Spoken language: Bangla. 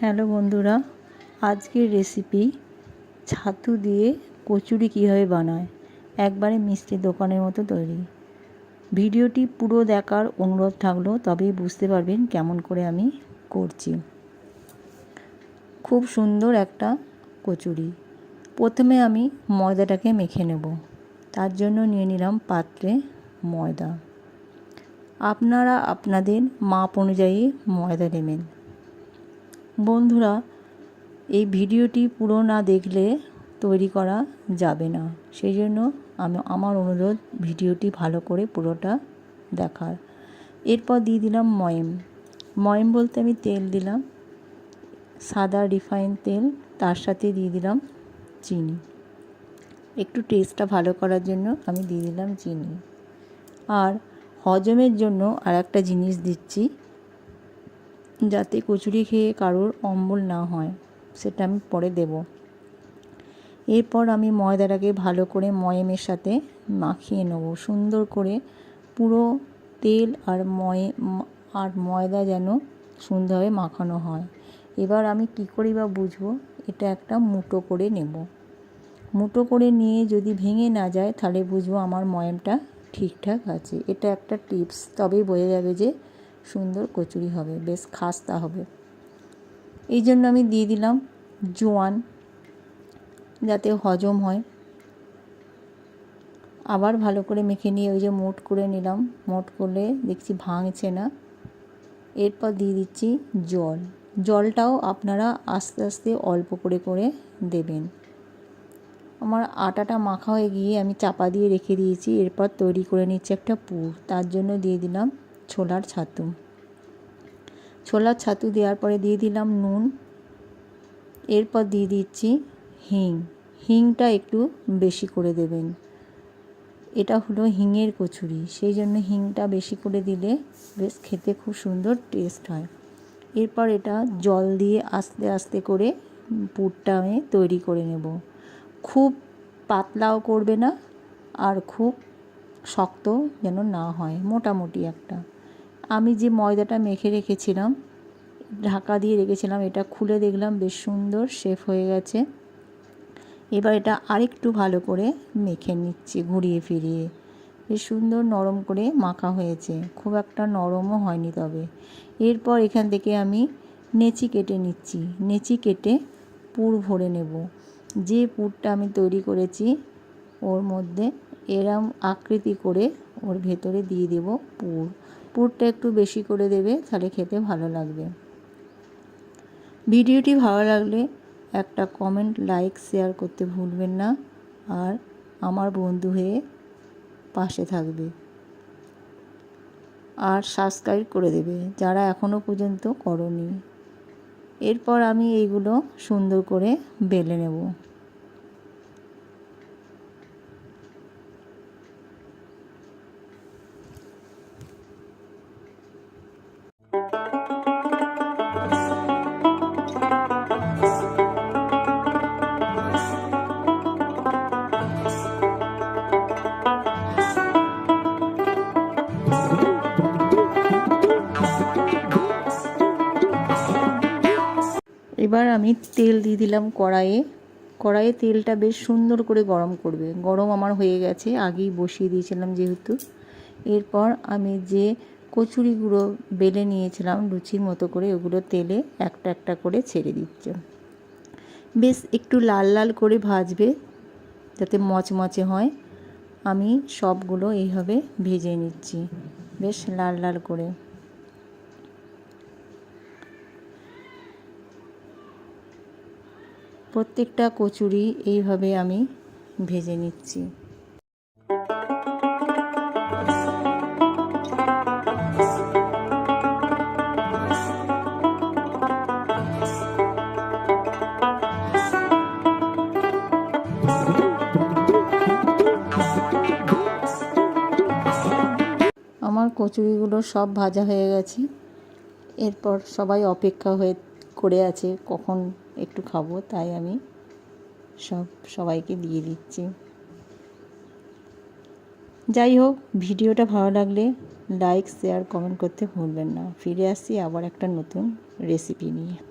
হ্যালো বন্ধুরা, আজকের রেসিপি ছাতু দিয়ে কচুরি কীভাবে বানায়, একবারে মিষ্টির দোকানের মতো তৈরি। ভিডিওটি পুরো দেখার অনুরোধ থাকল তবেই বুঝতে পারবেন কেমন করে আমি করছি। খুব সুন্দর একটা কচুরি। প্রথমে আমি ময়দাটাকে মেখে নেব। তার জন্য নিয়ে নিলাম পাত্রে ময়দা। আপনারা আপনাদের মাপ অনুযায়ী ময়দা নেবেন। বন্ধুরা, এই ভিডিওটি পুরো না দেখলে তৈরি করা যাবে না। সেই জন্য আমি, আমার অনুরোধ, ভিডিওটি ভালো করে পুরোটা দেখার। এরপর দিয়ে দিলাম ময়েম। ময়েম বলতে আমি তেল দিলাম, সাদা রিফাইন তেল, তার সাথে দিয়ে দিলাম চিনি। একটু টেস্টটা ভালো করার জন্য আমি দিয়ে দিলাম চিনি। আর হজমের জন্য আর একটা জিনিস দিচ্ছি যাতে কচুরি খেয়ে কারোর অম্বল না হয়, সেটা আমি পরে দেব। এরপর আমি ময়দাটাকে ভালো করে ময়েমের সাথে মাখিয়ে নেব। সুন্দর করে পুরো তেল আর ময়ে, আর ময়দা যেন সুন্দরভাবে মাখানো হয়। এবার আমি কী করি বা বুঝব? এটা একটা মুটো করে নেব। মুটো করে নিয়ে যদি ভেঙে না যায়, তাহলে বুঝব আমার ময়েমটা ঠিকঠাক আছে। এটা একটা টিপস। তবেই বোঝা যাবে যে সুন্দর কচুরি হবে, বেশ খাস্তা হবে। এই জন্য আমি দিয়ে দিলাম জোয়ান, যাতে হজম হয়। আবার ভালো করে মেখে নিয়ে ওই যে মোট করে নিলাম। মোট করলে দেখছি ভাঙছে না। এরপর দিয়ে দিচ্ছি জল। জলটাও আপনারা আস্তে আস্তে অল্প করে করে দেবেন। আমার আটাটা মাখা হয়ে গিয়ে আমি চাপা দিয়ে রেখে দিয়েছি। এরপর তৈরি করে নিচ্ছি একটা পুর। তার জন্য দিয়ে দিলাম ছোলার ছাতু। ছোলার ছাতু দেওয়ার পরে দিয়ে দিলাম নুন। এরপর দিয়ে দিচ্ছি হিং। হিংটা একটু বেশি করে দেবেন। এটা হলো হিঙের কচুরি। সেই জন্য হিংটা বেশি করে দিলে বেশ খেতে খুব সুন্দর টেস্ট হয়। এরপর এটা জল দিয়ে আস্তে আস্তে করে পুরটা আমি তৈরি করে নেব। খুব পাতলাও করবে না আর খুব শক্ত যেন না হয়, মোটামুটি একটা। আমি যে ময়দাটা মেখে রেখেছিলাম, ঢাকা দিয়ে রেখেছিলাম, এটা খুলে দেখলাম, বেশ সুন্দর, শেফ হয়ে গেছে। এবার এটা আরেকটু ভালো করে মেখে নিচ্ছি, ঘুরিয়ে ফিরিয়ে। বেশ সুন্দর নরম করে মাখা হয়েছে, খুব একটা নরমও হয়নি তবে। এরপর এখান থেকে আমি নেচি কেটে নিচ্ছি, নেচি কেটে পুর ভরে নেব। যে পুরটা আমি তৈরি করেছি, ওর মধ্যে এরম আকৃতি করে ওর ভেতরে দিয়ে দেব পুর। পুরটা একটু বেশি করে দেবে, তাহলে খেতে ভালো লাগবে। ভিডিওটি ভালো লাগলে একটা কমেন্ট লাইক শেয়ার করতে ভুলবেন না। আর আমার বন্ধু হয়ে পাশে থাকবে। আর সাবস্ক্রাইব করে দেবে, যারা এখনও পর্যন্ত করনি। এরপর আমি এইগুলো সুন্দর করে বেলে নেব। এবার আমি তেল দিয়ে দিলাম কড়াইয়ে। কড়াইয়ে তেলটা বেশ সুন্দর করে গরম করবে। গরম আমার হয়ে গেছে, আগেই বসিয়ে দিয়েছিলাম যেহেতু। এরপর আমি যে কচুরিগুলো বেলে নিয়েছিলাম লুচির মতো করে, ওগুলো তেলে একটা একটা করে ছেড়ে দিচ্ছে। বেশ একটু লাল লাল করে ভাজবে, যাতে মচমচে হয়। আমি সবগুলো এইভাবে ভেজে নিচ্ছি, বেশ লাল লাল করে। প্রত্যেকটা কচুরি এইভাবে আমি ভেজে নিচ্ছি। আমার কচুরিগুলো সব ভাজা হয়ে গেছে। এরপর সবাই অপেক্ষা হয়ে করে আছে কখন একটু খাব, তাই আমি সব সবাইকে দিয়ে দিচ্ছি। যাই হোক, ভিডিওটা ভালো লাগলে লাইক শেয়ার কমেন্ট করতে ভুলবেন না। ফিরে আসি আবার একটা নতুন রেসিপি নিয়ে।